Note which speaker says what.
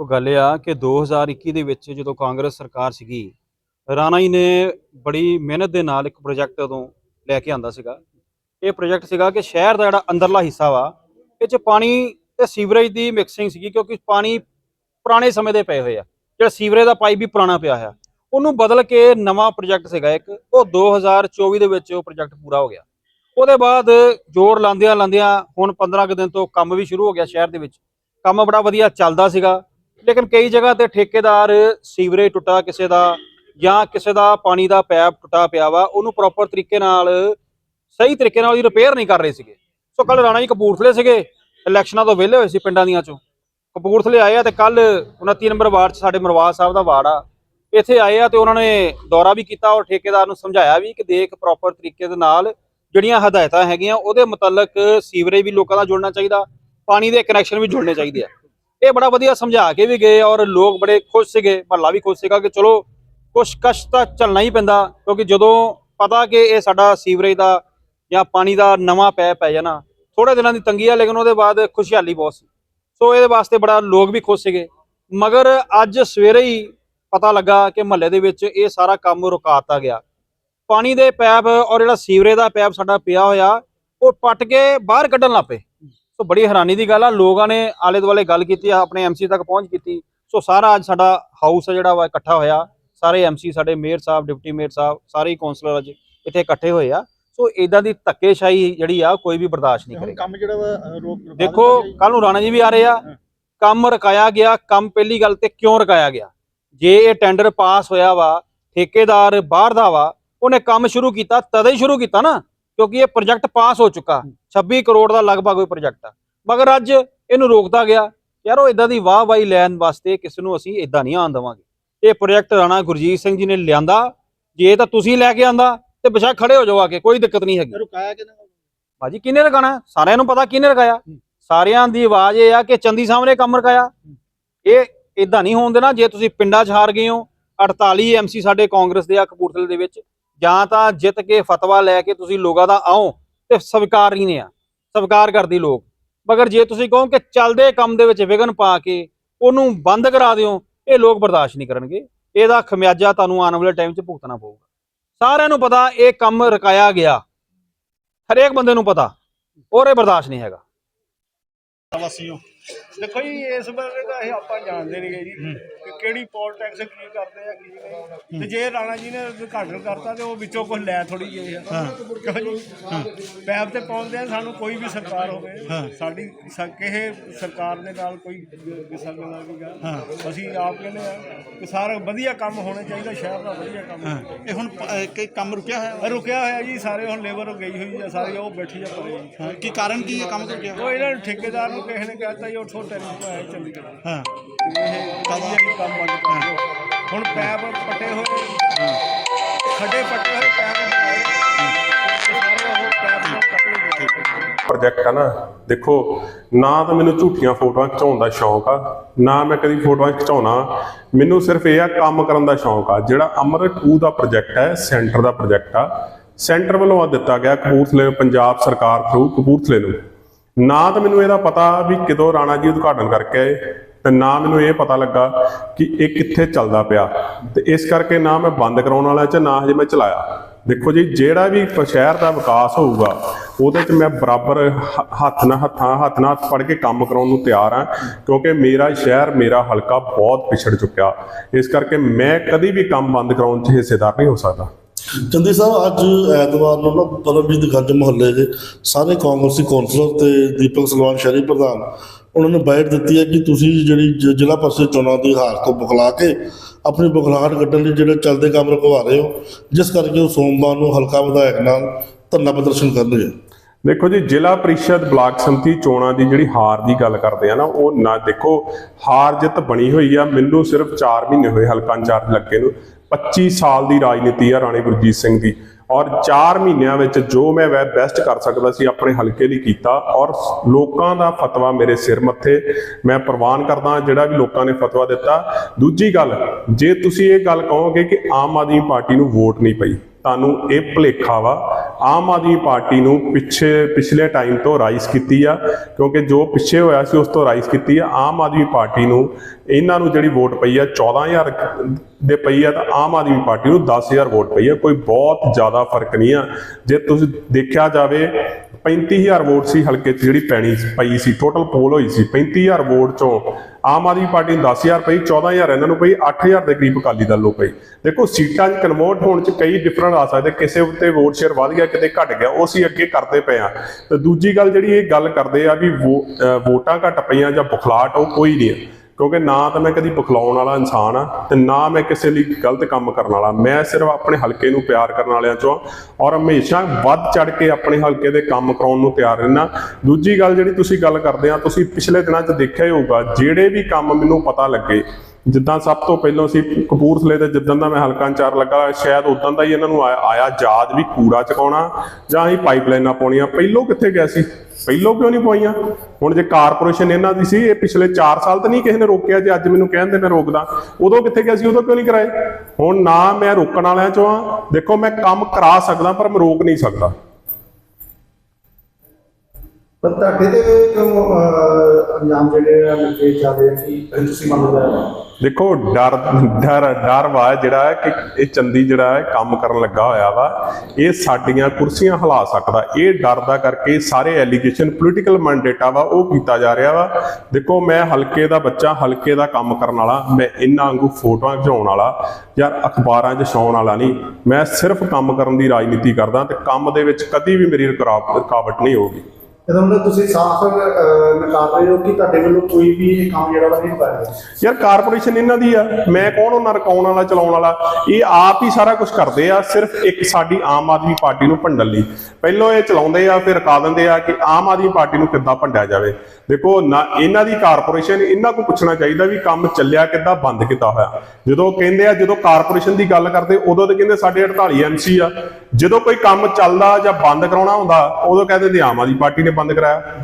Speaker 1: ਉਹ ਗੱਲ ਇਹ ਆ ਕਿ 2021 ਦੇ ਵਿੱਚ ਜਦੋਂ ਕਾਂਗਰਸ ਸਰਕਾਰ ਸੀਗੀ, ਰਾਣਾ ਜੀ ਨੇ ਬੜੀ ਮਿਹਨਤ ਦੇ ਨਾਲ ਇੱਕ ਪ੍ਰੋਜੈਕਟ ਉਦੋਂ ਲੈ ਕੇ ਆਂਦਾ ਸੀਗਾ। ਇਹ ਪ੍ਰੋਜੈਕਟ ਸੀਗਾ ਕਿ ਸ਼ਹਿਰ ਦਾ ਜਿਹੜਾ ਅੰਦਰਲਾ ਹਿੱਸਾ ਵਾ, ਇਹ ਚ ਪਾਣੀ ਤੇ ਸੀਵਰੇਜ ਦੀ ਮਿਕਸਿੰਗ ਸੀਗੀ ਕਿਉਂਕਿ ਪਾਣੀ ਪੁਰਾਣੇ ਸਮੇਂ ਦੇ ਪਏ ਹੋਏ ਆ। ਜਿਹੜਾ ਸੀਵਰੇਜ ਦਾ ਪਾਈਪ ਵੀ ਪੁਰਾਣਾ ਪਿਆ ਹੋਇਆ। ਉਹਨੂੰ ਬਦਲ ਕੇ ਨਵਾਂ ਪ੍ਰੋਜੈਕਟ ਸੀਗਾ ਇੱਕ। ਉਹ 2024 ਦੇ ਵਿੱਚ ਉਹ ਪ੍ਰੋਜੈਕਟ ਪੂਰਾ ਹੋ ਗਿਆ। ਉਹਦੇ ਬਾਅਦ ਜ਼ੋਰ ਲਾਉਂਦਿਆਂ ਲਾਉਂਦਿਆਂ ਹੁਣ 15 ਕੁ ਦਿਨ ਤੋਂ ਕੰਮ ਵੀ ਸ਼ੁਰੂ ਹੋ ਗਿਆ ਸ਼ਹਿਰ ਦੇ ਵਿੱਚ। ਕੰਮ ਬੜਾ ਵਧੀਆ ਚੱਲਦਾ ਸੀਗਾ। ਲੇਕਿਨ ਕਈ ਜਗ੍ਹਾ ਤੇ ਠੇਕੇਦਾਰ ਸੀਵਰੇਜ ਟੁੱਟਾ ਕਿਸੇ ਦਾ ਜਾਂ ਕਿਸੇ ਦਾ ਪਾਣੀ ਦਾ ਪੈਪ ਟੁੱਟਾ ਪਿਆ ਵਾ, ਉਹਨੂੰ ਪ੍ਰੋਪਰ ਤਰੀਕੇ ਨਾਲ, ਸਹੀ ਤਰੀਕੇ ਨਾਲ ਉਹਦੀ ਰਿਪੇਅਰ ਨਹੀਂ ਕਰ ਰਹੇ ਸੀਗੇ। ਸੋ ਕੱਲ ਰਾਣਾ ਜੀ ਕਪੂਰਥਲੇ ਸੀਗੇ, ਇਲੈਕਸ਼ਨਾਂ ਤੋਂ ਵਿਹਲੇ ਹੋਏ ਸੀ ਪਿੰਡਾਂ ਦੀਆਂ ਚੋਂ। ਕਪੂਰਥਲੇ ਆਏ ਆ ਤੇ ਕੱਲ 29 ਨੰਬਰ ਵਾਰਡ 'ਚ ਸਾਡੇ ਮਰਵਾਜ ਸਾਹਿਬ ਦਾ ਵਾਰਡ ਆ। ਇੱਥੇ ਆਏ ਆ ਤੇ ਉਹਨਾਂ ਨੇ ਦੌਰਾ ਵੀ ਕੀਤਾ ਔਰ ਠੇਕੇਦਾਰ ਨੂੰ ਸਮਝਾਇਆ ਵੀ ਕਿ ਦੇਖ ਪ੍ਰੋਪਰ ਤਰੀਕੇ ਦੇ ਨਾਲ ਜਿਹੜੀਆਂ ਹਦਾਇਤਾਂ ਹੈਗੀਆਂ, ਉਹਦੇ ਮੁਤਲਕ ਸੀਵਰੇਜ ਵੀ ਲੋਕਾਂ ਦਾ ਜੁੜਨਾ ਚਾਹੀਦਾ, ਪਾਣੀ ਦੇ ਕਨੈਕਸ਼ਨ ਵੀ ਜੁੜਨੇ ਚਾਹੀਦੇ ਆ। ਇਹ ਬੜਾ ਵਧੀਆ ਸਮਝਾ ਕੇ ਵੀ ਗਏ ਔਰ ਲੋਕ ਬੜੇ ਖੁਸ਼ ਸੀਗੇ, ਮਹੱਲਾ ਵੀ ਖੁਸ਼ ਸੀਗਾ ਕਿ ਚਲੋ ਕੁਛ ਕਸ਼ਟ ਤਾਂ ਚੱਲਣਾ ਹੀ ਪੈਂਦਾ, ਕਿਉਂਕਿ ਜਦੋਂ ਪਤਾ ਕਿ ਇਹ ਸਾਡਾ ਸੀਵਰੇਜ ਦਾ ਜਾਂ ਪਾਣੀ ਦਾ ਨਵਾਂ ਪੈਪ ਪੈ ਜਾਣਾ ਥੋੜੇ ਦਿਨਾਂ ਦੀ ਤੰਗੀ ਆ, ਲੇਕਿਨ ਉਹਦੇ ਬਾਅਦ ਖੁਸ਼ਹਾਲੀ ਬਹੁਤ ਸੀ। ਸੋ ਇਹਦੇ ਵਾਸਤੇ ਬੜਾ ਲੋਕ ਵੀ ਖੁਸ਼ ਸੀਗੇ। ਮਗਰ ਅੱਜ ਸਵੇਰੇ ਹੀ ਪਤਾ ਲੱਗਾ ਕਿ ਮਹੱਲੇ ਦੇ ਵਿੱਚ ਇਹ ਸਾਰਾ ਕੰਮ ਰੁਕਾਤਾ ਗਿਆ। ਪਾਣੀ ਦੇ ਪੈਪ ਔਰ ਜਿਹੜਾ ਸੀਵਰੇਜ ਦਾ ਪੈਪ ਸਾਡਾ ਪਿਆ ਹੋਇਆ, ਉਹ ਪੱਟ ਕੇ ਬਾਹਰ ਕੱਢਣ ਲੱਪੇ ਸੋ ਬੜੀ ਹੈਰਾਨੀ ਦੀ ਗੱਲ ਆ ਲੋਕਾਂ ਨੇ ਆਲੇ ਦੁਆਲੇ ਗੱਲ ਕੀਤੀ ਆ ਆਪਣੇ ਐਮਸੀ ਤੱਕ ਪਹੁੰਚ ਕੀਤੀ। ਸੋ ਸਾਰਾ ਅੱਜ ਸਾਡਾ ਹਾਊਸ ਆ ਜਿਹੜਾ ਵਾ ਇਕੱਠਾ ਹੋਇਆ। ਸਾਰੇ ਐਮਸੀ ਸਾਡੇ ਮੇਅਰ ਸਾਹਿਬ ਡਿਪਟੀ ਮੇਅਰ ਸਾਹਿਬ ਸਾਰੇ ਹੀ ਕੌਂਸਲਰ ਅੱਜ ਇੱਥੇ ਇਕੱਠੇ ਹੋਏ ਆ। ਸੋ ਇਦਾਂ ਦੀ ਧੱਕੇਸ਼ਾਹੀ ਜਿਹੜੀ ਆ ਕੋਈ ਵੀ ਬਰਦਾਸ਼ਤ ਨਹੀਂ ਕਰੇਗਾ।
Speaker 2: ਕੰਮ ਜਿਹੜਾ ਵਾ ਰੋਕ
Speaker 1: ਦੇਖੋ। ਕੱਲ ਨੂੰ ਰਾਣਾ ਜੀ ਵੀ ਆ ਰਹੇ ਆ। ਕੰਮ ਰਕਾਇਆ ਗਿਆ ਕੰਮ ਪਹਿਲੀ ਗੱਲ ਤੇ ਕਿਉਂ ਰਕਾਇਆ ਗਿਆ? ਜੇ ਇਹ ਟੈਂਡਰ ਪਾਸ ਹੋਇਆ ਵਾ ਠੇਕੇਦਾਰ ਬਾਹਰ ਦਾ ਵਾ ਉਹਨੇ ਕੰਮ ਸ਼ੁਰੂ ਕੀਤਾ ਤਦੇ ਹੀ ਸ਼ੁਰੂ ਕੀਤਾ ਨਾ। ਕਿਉਂਕਿ ਇਹ ਪ੍ਰੋਜੈਕਟ ਪਾਸ ਹੋ ਚੁੱਕਾ। 26 ਕਰੋੜ ਦਾ ਲਗਭਗ ਕੋਈ ਪ੍ਰੋਜੈਕਟ ਆ। ਮਗਰ ਅੱਜ ਇਹਨੂੰ ਰੋਕਦਾ ਗਿਆ। ਯਾਰ ਉਹ ਇਦਾਂ ਦੀ ਵਾਹ ਵਾਹੀ ਲੈਣ ਵਾਸਤੇ ਕਿਸੇ ਨੂੰ ਅਸੀਂ ਇਦਾਂ ਨਹੀਂ ਆਉਣ ਦੇਵਾਂਗੇ। ਇਹ ਪ੍ਰੋਜੈਕਟ ਰਾਣਾ ਗੁਰਜੀਤ ਸਿੰਘ ਜੀ ਨੇ ਲਿਆਂਦਾ। ਜੇ ਤਾਂ ਤੁਸੀਂ ਲੈ ਕੇ ਆਂਦਾ ਤੇ ਬਿਸ਼ੱਕ ਖੜੇ ਹੋ ਜਾਓ ਆ ਕੇ ਕੋਈ ਦਿੱਕਤ ਨਹੀਂ ਹੈਗੀ।
Speaker 2: ਰੁਕਾਇਆ ਕਿਹਨੇ
Speaker 1: ਭਾਜੀ ਕਿਹਨੇ ਰਕਾਣਾ ਹੈ? ਸਾਰਿਆਂ ਨੂੰ ਪਤਾ ਕਿਹਨੇ ਰਕਾਇਆ ਸਾਰਿਆਂ ਦੀ ਆਵਾਜ਼ ਇਹ ਆ ਕਿ ਚੰਦੀ ਸਾਹਮਣੇ ਕੰਮ ਰਕਾਇਆ ਇਹ ਇਦਾਂ ਨਹੀਂ ਹੋਣ ਦੇਣਾ। ਜੇ ਤੁਸੀਂ ਪਿੰਡਾਂ 'ਚ ਹਾਰ ਗਏ ਹੋ 48 ਐਮਸੀ ਸਾਡੇ ਕਾਂਗਰਸ ਦੇ ਆ ਕਪੂਰਥਲੇ ਦੇ ਵਿੱਚ ਜਾਂ ਤਾਂ ਜਿੱਤ ਕੇ ਫਤਵਾ ਲੈ ਕੇ ਤੁਸੀਂ ਲੋਕਾਂ ਦਾ ਆਓ ਤੇ ਸਵੀਕਾਰ ਹੀ ਨੇ ਆ, ਸਵੀਕਾਰ ਕਰਦੀ ਲੋਕ। ਮਗਰ ਜੇ ਤੁਸੀਂ ਕਹੋ ਕਿ ਚੱਲਦੇ ਕੰਮ ਦੇ ਵਿੱਚ ਵਿਘਨ ਪਾ ਕੇ ਉਹਨੂੰ ਬੰਦ ਕਰਾ ਦਿਓ, ਇਹ ਲੋਕ ਬਰਦਾਸ਼ਤ ਨਹੀਂ ਕਰਨਗੇ। ਇਹਦਾ ਖਮਿਆਜਾ ਤੁਹਾਨੂੰ ਆਉਣ ਵਾਲੇ ਟਾਈਮ 'ਚ ਭੁਗਤਣਾ ਪਊਗਾ। ਸਾਰਿਆਂ ਨੂੰ ਪਤਾ ਇਹ ਕੰਮ ਰਕਾਇਆ ਗਿਆ। ਹਰੇਕ ਬੰਦੇ ਨੂੰ ਪਤਾ ਔਰ ਇਹ ਬਰਦਾਸ਼ਤ ਨਹੀਂ ਹੈਗਾ।
Speaker 2: ਵਾਸੀਓ
Speaker 3: ਦੇਖੋ ਜੀ ਇਸ ਬਾਰੇ ਤਾਂ ਇਹ ਆਪਾਂ ਜਾਣਦੇ ਨਹੀਂ ਜੀ ਕਿ ਕਿਹੜੀ ਪੋਲਿਟਿਕਸ ਕੀ ਕਰਦੇ ਆ ਕੀ ਨਹੀਂ। ਤੇ ਜੇ ਰਾਣਾ ਜੀ ਨੇ ਉਦਘਾਟਨ ਕਰਤਾ ਤੇ ਉਹ ਵਿੱਚੋਂ ਕੁਝ ਲੈ ਥੋੜੀ ਜਿਹੀ ਆ ਕਿਉਂ ਜੀ? ਪੈਪ ਤੇ ਪਹੁੰਚਦੇ ਆ ਸਾਨੂੰ ਕੋਈ ਵੀ ਸਰਕਾਰ ਹੋਵੇ ਸਾਡੀ ਸ- ਕਿਸੇ ਸਰਕਾਰ ਦੇ ਨਾਲ ਕੋਈ ਕਿਸਾ ਨਾਲ ਨਹੀਂ ਗਾ ਅਸੀਂ ਆਪ ਕਹਿੰਦੇ ਆ ਕਿ ਸਾਰਾ ਵਧੀਆ ਕੰਮ ਹੋਣਾ ਚਾਹੀਦਾ ਸ਼ਹਿਰ ਦਾ ਵਧੀਆ ਕੰਮ ਹੋਣਾ ਚਾਹੀਦਾ।
Speaker 2: ਇਹ ਹੁਣ ਕੀ ਕੰਮ ਰੁਕਿਆ ਹੋਇਆ?
Speaker 3: ਰੁਕਿਆ ਹੋਇਆ ਜੀ ਸਾਰੇ ਹੁਣ ਲੇਬਰ ਗਈ ਹੋਈ ਆ ਸਾਰੇ ਉਹ ਬੈਠੀ ਆ ਪਰੇ। ਜੀ
Speaker 2: ਹਾਂ, ਕੀ ਕਾਰਨ ਕੀ ਹੈ ਕੰਮ ਰੁਕਿਆ
Speaker 3: ਉਹ ਇਹਨਾਂ ਨੂੰ ਠੇਕੇਦਾਰ ਨੂੰ ਕਿਸੇ ਨੇ ਕਹਿਤਾ ਜੀ ਉਹ ਛੋਟੇ ਟੈਲੀਫੋਨ ਆਇਆ ਚੰਡੀਗੜ੍ਹ
Speaker 2: ਹਾਂ।
Speaker 3: ਤੇ ਇਹ ਹੀ ਕੰਮ ਬੰਦ ਕਰ ਦਿਓ ਹੁਣ ਪੈਪ ਪੱਟੇ ਹੋਏ। ਖੱਡੇ ਪੱਟੇ ਹੋਏ ਪੈਪ ਬਣਾਏ ਸਾਰੇ ਉਹ ਪੈਪ ਨੂੰ ਕੱਟਣੇ
Speaker 4: ਪ੍ਰੋਜੈਕਟ ਆ ਨਾ ਦੇਖੋ ਨਾ ਤਾਂ ਮੈਨੂੰ ਝੂਠੀਆਂ ਫੋਟੋਆਂ ਖਿਚਾਉਣ ਦਾ ਸ਼ੌਂਕ ਆ ਨਾ ਮੈਂ ਕਦੀ ਫੋਟੋਆਂ ਖਿਚਾਉਣਾ। ਮੈਨੂੰ ਸਿਰਫ ਇਹ ਆ ਕੰਮ ਕਰਨ ਦਾ ਸ਼ੌਂਕ ਆ। ਜਿਹੜਾ ਅਮਰ 2 ਦਾ ਪ੍ਰੋਜੈਕਟ ਹੈ ਸੈਂਟਰ ਦਾ ਪ੍ਰੋਜੈਕਟ ਆ। ਸੈਂਟਰ ਵੱਲੋਂ ਆ ਦਿੱਤਾ ਗਿਆ ਕਪੂਰਥਲੇ ਨੂੰ, ਪੰਜਾਬ ਸਰਕਾਰ ਥਰੂ ਕਪੂਰਥਲੇ ਨੂੰ। ਨਾ ਤਾਂ ਮੈਨੂੰ ਇਹਦਾ ਪਤਾ ਵੀ ਕਿਦੋਂ ਰਾਣਾ ਜੀ ਉਦਘਾਟਨ ਕਰਕੇ ਆਏ ਤੇ ਨਾ ਮੈਨੂੰ ਇਹ ਪਤਾ ਲੱਗਾ ਕਿ ਇਹ ਕਿੱਥੇ ਚੱਲਦਾ ਪਿਆ। ਤੇ ਇਸ ਕਰਕੇ ਨਾ ਮੈਂ ਬੰਦ ਕਰਾਉਣ ਵਾਲਾ ਚ ਨਾ ਹਜੇ ਮੈਂ ਚਲਾਇਆ। ਦੇਖੋ ਜੀ, ਜਿਹੜਾ ਵੀ ਸ਼ਹਿਰ ਦਾ ਵਿਕਾਸ ਹੋਊਗਾ, ਉਹਦੇ 'ਚ ਮੈਂ ਬਰਾਬਰ ਹ- ਹੱਥ ਨਾਲ ਹੱਥਾਂ, ਹੱਥ ਨਾਲ ਹੱਥ ਫੜ ਕੇ ਕੰਮ ਕਰਾਉਣ ਨੂੰ ਤਿਆਰ ਹਾਂ, ਕਿਉਂਕਿ ਮੇਰਾ ਸ਼ਹਿਰ, ਮੇਰਾ ਹਲਕਾ ਬਹੁਤ ਪਿਛੜ ਚੁੱਕਿਆ। ਇਸ ਕਰਕੇ ਮੈਂ ਕਦੀ ਵੀ ਕੰਮ ਬੰਦ ਕਰਾਉਣ 'ਚ ਹਿੱਸੇਦਾਰ ਨਹੀਂ ਹੋ ਸਕਦਾ।
Speaker 5: ਚੰਦੀ ਸਾਹਿਬ, ਅੱਜ ਐਤਵਾਰ ਨੂੰ ਨਾ ਪਰਮਜੀਤ ਗੰਜ ਮੁਹੱਲੇ ਦੇ ਸਾਰੇ ਕਾਂਗਰਸੀ ਕੌਂਸਲਰ ਤੇ ਦੀਪਕ ਸਲਵਾਨ ਸ਼ਹਿਰੀ ਪ੍ਰਧਾਨ, ਉਹਨਾਂ ਨੇ ਬਾਈਟ ਦਿੱਤੀ ਹੈ ਕਿ ਤੁਸੀਂ ਜਿਹੜੀ ਜ਼ਿਲ੍ਹਾ ਪਰਿਸ਼ਦ ਚੋਣਾਂ ਦੀ ਹਾਰ ਤੋਂ ਬੁਖਲਾ ਕੇ ਆਪਣੀ ਬੁਖਲਾਹਟ ਕੱਢਣ ਲਈ ਜਿਹੜੇ ਚੱਲਦੇ ਕੰਮ ਰੁਕਵਾ ਰਹੇ ਹੋ, ਜਿਸ ਕਰਕੇ ਉਹ ਸੋਮਵਾਰ ਨੂੰ ਹਲਕਾ ਵਿਧਾਇਕ ਨਾਲ ਧਰਨਾ ਪ੍ਰਦਰਸ਼ਨ ਕਰਨਗੇ
Speaker 4: ਦੇਖੋ ਜੀ, ਜ਼ਿਲ੍ਹਾ ਪ੍ਰੀਸ਼ਦ ਬਲਾਕ ਸੰਮਤੀ ਚੋਣਾਂ ਦੀ ਜਿਹੜੀ ਹਾਰ ਦੀ ਗੱਲ ਕਰਦੇ ਆ ਨਾ, ਉਹ ਨਾ ਦੇਖੋ, ਹਾਰ ਜਿੱਤ ਬਣੀ ਹੋਈ ਆ, ਮੈਨੂੰ ਸਿਰਫ 4 ਮਹੀਨੇ ਹੋਏ ਹਲਕਾ ਇੰਚਾਰਜ ਲੱਗੇ ਨੂੰ। 25 ਸਾਲ ਦੀ ਰਾਜਨੀਤੀ ਆ ਰਾਣੀ ਗੁਰਜੀਤ ਸਿੰਘ ਦੀ। ਔਰ 4 ਮਹੀਨਿਆਂ ਵਿੱਚ ਜੋ ਮੈਂ ਵੈ ਬੈਸਟ ਕਰ ਸਕਦਾ ਸੀ, ਆਪਣੇ ਹਲਕੇ ਲਈ ਕੀਤਾ। ਔਰ ਲੋਕਾਂ ਦਾ ਫਤਵਾ ਮੇਰੇ ਸਿਰ ਮੱਥੇ, ਮੈਂ ਪ੍ਰਵਾਨ ਕਰਦਾ ਜਿਹੜਾ ਵੀ ਲੋਕਾਂ ਨੇ ਫਤਵਾ ਦਿੱਤਾ। ਦੂਜੀ ਗੱਲ, ਜੇ ਤੁਸੀਂ ਇਹ ਗੱਲ ਕਹੋਗੇ ਕਿ ਆਮ ਆਦਮੀ ਪਾਰਟੀ ਨੂੰ ਵੋਟ ਨਹੀਂ ਪਈ ਤੁਹਾਨੂੰ ਇਹ ਭੁਲੇਖਾ ਵਾ। ਆਮ ਆਦਮੀ ਪਾਰਟੀ ਨੂੰ ਪਿੱਛੇ, ਪਿਛਲੇ ਟਾਈਮ ਤੋਂ ਰਾਈਸ ਕੀਤੀ ਆ, ਕਿਉਂਕਿ ਜੋ ਪਿੱਛੇ ਹੋਇਆ ਸੀ ਉਸ ਤੋਂ ਰਾਈਸ ਕੀਤੀ ਆ। ਆਮ ਆਦਮੀ ਪਾਰਟੀ ਨੂੰ ਇਹਨਾਂ ਨੂੰ ਜਿਹੜੀ ਵੋਟ ਪਈ ਆ 14000 ਦੇ ਪਈ ਆ, ਤਾਂ ਆਮ ਆਦਮੀ ਪਾਰਟੀ ਨੂੰ 10000 ਵੋਟ ਪਈ ਆ। ਕੋਈ ਬਹੁਤ ਜ਼ਿਆਦਾ ਫ਼ਰਕ ਨਹੀਂ ਆ। ਜੇ ਤੁਸੀਂ ਦੇਖਿਆ ਜਾਵੇ 35000 ਵੋਟ ਸੀ ਹਲਕੇ 'ਚ ਜਿਹੜੀ ਪੈਣੀ, ਪਈ ਸੀ। ਟੋਟਲ ਪੋਲ ਹੋਈ ਸੀ। 35000 ਵੋਟ ਚੋਂ ਆਮ ਆਦਮੀ ਪਾਰਟੀ ਨੂੰ 10000 ਪਈ 14000 ਇਹਨਾਂ ਨੂੰ ਪਈ 8000 ਦੇ ਕਰੀਬ ਅਕਾਲੀ ਦਲ ਨੂੰ ਪਈ। ਦੇਖੋ, ਸੀਟਾਂ 'ਚ ਕਨਵਰਟ ਹੋਣ 'ਚ ਕਈ ਡਿਫਰੈਂਟ ਆ ਸਕਦੇ, ਕਿਸੇ ਉੱਤੇ ਵੋਟ ਸ਼ੇਅਰ ਵਧ ਗਿਆ, ਕਿਤੇ ਘਟ ਗਿਆ, ਉਹ ਅਸੀਂ ਅੱਗੇ ਕਰਦੇ ਪਏ ਆ ਤੇ ਦੂਜੀ ਗੱਲ ਜਿਹੜੀ ਇਹ ਗੱਲ ਕਰਦੇ ਆ ਵੀ ਵੋ- ਵੋਟਾਂ ਘਟ ਪਈਆਂ ਜਾਂ ਬੁਖਲਾਟ, ਉਹ ਕੋਈ ਨਹੀਂ ਕਿਉਂਕਿ ਨਾ ਤਾਂ ਮੈਂ ਕਦੀ ਬੁਖਲਾਉਣ ਵਾਲਾ ਇਨਸਾਨ ਆ ਤੇ ਨਾ ਮੈਂ ਕਿਸੇ ਲਈ ਗਲਤ ਕੰਮ ਕਰਨ ਵਾਲਾ। ਮੈਂ ਸਿਰਫ ਆਪਣੇ ਹਲਕੇ ਨੂੰ ਪਿਆਰ ਕਰਨ ਵਾਲਿਆਂ ਚੋਂ ਔਰ ਹਮੇਸ਼ਾ ਵੱਧ ਚੜ ਕੇ ਆਪਣੇ ਹਲਕੇ ਦੇ ਕੰਮ ਕਰਾਉਣ ਨੂੰ ਤਿਆਰ ਰਹਿਣਾ ਦੂਜੀ ਗੱਲ ਜਿਹੜੀ ਤੁਸੀਂ ਗੱਲ ਕਰਦੇ ਆ, ਤੁਸੀਂ ਪਿਛਲੇ ਦਿਨਾਂ 'ਚ ਦੇਖਿਆ ਹੀ ਹੋਊਗਾ, ਜਿਹੜੇ ਵੀ ਕੰਮ ਮੈਨੂੰ ਪਤਾ ਲੱਗੇ ਜਿੱਦਾਂ ਸਭ ਤੋਂ ਪਹਿਲਾਂ ਸੀ ਕਪੂਰਥਲੇ ਤੇ ਜਿੱਦਾਂ ਦਾ ਮੈਂ ਹਲਕਾ ਚਾਰ ਲੱਗਾ, ਸ਼ਾਇਦ ਉਦੋਂ ਦਾ ਹੀ ਇਹਨਾਂ ਨੂੰ ਆਇਆ ਆਇਆ ਯਾਦ ਵੀ ਕੂੜਾ ਚਕਾਉਣਾ ਜਾਂ ਹੀ ਪਾਈਪਲਾਈਨਾਂ ਪਾਉਣੀਆਂ। ਪਹਿਲੋਂ ਕਿੱਥੇ ਗਿਆ ਸੀ? ਪਹਿਲੋਂ ਕਿਉਂ ਨਹੀਂ ਪਾਈਆਂ ਹੁਣ ਜੇ ਕਾਰਪੋਰੇਸ਼ਨ ਇਹਨਾਂ ਦੀ ਸੀ, ਇਹ ਪਿਛਲੇ 4 ਸਾਲ ਤਾਂ ਨਹੀਂ ਕਿਸੇ ਨੇ ਰੋਕਿਆ, ਜੇ ਅੱਜ ਮੈਨੂੰ ਕਹਿੰਦੇ ਮੈਂ ਰੋਕਦਾ। ਉਦੋਂ ਕਿੱਥੇ ਗਿਆ ਸੀ? ਉਦੋਂ ਕਿਉਂ ਨਹੀਂ ਕਰਾਏ? ਹੁਣ ਨਾ ਮੈਂ ਰੋਕਣ ਵਾਲਿਆਂ ਚੋਂ ਆ। ਦੇਖੋ, ਮੈਂ ਕੰਮ ਕਰਾ ਸਕਦਾ, ਪਰ ਮੈਂ ਰੋਕ ਨਹੀਂ ਸਕਦਾ।
Speaker 6: ਪਰ ਤੁਹਾਡੇ ਤੇ ਕਿਉਂ ਅੰਜਾਮ ਜਿਹੜੇ ਆ ਲੱਗੇ ਜਾਂਦੇ ਕਿ ਤੁਸੀਂ ਮੰਨਦੇ
Speaker 4: ਦੇਖੋ, ਡਰ ਡਰ ਡਰ ਵਾ ਜਿਹੜਾ ਕਿ ਇਹ ਚੰਦੀ ਜਿਹੜਾ ਹੈ ਕੰਮ ਕਰਨ ਲੱਗਾ ਹੋਇਆ ਵਾ, ਇਹ ਸਾਡੀਆਂ ਕੁਰਸੀਆਂ ਹਿਲਾ ਸਕਦਾ। ਇਹ ਡਰ ਦਾ ਕਰਕੇ ਸਾਰੇ ਐਲੀਗੇਸ਼ਨ ਪੋਲੀਟੀਕਲ ਮੈਂਡੇਟਾ ਵਾ, ਉਹ ਕੀਤਾ ਜਾ ਰਿਹਾ ਵਾ। ਦੇਖੋ, ਮੈਂ ਹਲਕੇ ਦਾ ਬੱਚਾ, ਹਲਕੇ ਦਾ ਕੰਮ ਕਰਨ ਵਾਲਾ, ਮੈਂ ਇਹਨਾਂ ਵਾਂਗੂ ਫੋਟੋਆਂ ਖਿਚਾਉਣ ਵਾਲਾ ਜਾਂ ਅਖਬਾਰਾਂ 'ਚ ਛਾਉਣ ਵਾਲਾ ਨਹੀਂ। ਮੈਂ ਸਿਰਫ ਕੰਮ ਕਰਨ ਦੀ ਰਾਜਨੀਤੀ ਕਰਦਾ ਤੇ ਕੰਮ ਦੇ ਵਿੱਚ ਕਦੀ ਵੀ ਮੇਰੀ ਰੁਕਾਵਟ ਰੁਕਾਵਟ ਨਹੀਂ ਹੋਊਗੀ।
Speaker 6: ਇਹਦਾ ਮਤਲਬ ਤੁਸੀਂ ਸਾਫ਼ ਨਕਾਰ ਰਹੇ ਹੋ ਕਿ ਤੁਹਾਡੇ ਵੱਲੋਂ ਕੋਈ ਵੀ ਇਹ ਕੰਮ ਜਿਹੜਾ ਵਾ ਨਹੀਂ ਹੋਇਆ
Speaker 4: ਯਾਰ ਕਾਰਪੋਰੇਸ਼ਨ ਇਹਨਾਂ ਦੀ ਆ। ਮੈਂ ਕੌਣ ਉਹਨਾਂ ਰਕਾਉਣ ਵਾਲਾ, ਚਲਾਉਣ ਵਾਲਾ? ਇਹ ਆਪ ਹੀ ਸਾਰਾ ਕੁਝ ਕਰਦੇ ਆ, ਸਿਰਫ ਇੱਕ ਸਾਡੀ ਆਮ ਆਦਮੀ ਪਾਰਟੀ ਨੂੰ ਭੰਡਣ ਲਈ। ਪਹਿਲਾਂ ਇਹ ਚਲਾਉਂਦੇ ਆ, ਫਿਰ ਰਕਾ ਦਿੰਦੇ ਆ ਕਿ ਆਮ ਆਦਮੀ ਪਾਰਟੀ ਨੂੰ ਕਿੱਦਾਂ ਭੰਡਿਆ ਜਾਵੇ। ਦੇਖੋ, ਨਾ ਇਹਨਾਂ ਦੀ ਕਾਰਪੋਰੇਸ਼ਨ, ਇਹਨਾਂ ਕੋਲ ਪੁੱਛਣਾ ਚਾਹੀਦਾ ਵੀ ਕੰਮ ਚੱਲਿਆ ਕਿੱਦਾਂ, ਬੰਦ ਕਿੱਦਾਂ ਹੋਇਆ। ਜਦੋਂ ਕਹਿੰਦੇ ਆ, ਜਦੋਂ ਕਾਰਪੋਰੇਸ਼ਨ ਦੀ ਗੱਲ ਕਰਦੇ, ਉਦੋਂ ਤੇ ਕਹਿੰਦੇ ਸਾਡੇ 48 ਐਮਸੀ ਆ। ਜਦੋਂ ਕੋਈ ਕੰਮ ਚੱਲਦਾ ਜਾਂ ਬੰਦ ਕਰਾਉਣਾ ਹੁੰਦਾ, ਉਦੋਂ ਕਹਿੰਦੇ ਨੇ ਆਮ ਆਦਮੀ ਪਾਰਟੀ ਨੇ ਬੰਦ ਕਰਾਇਆ।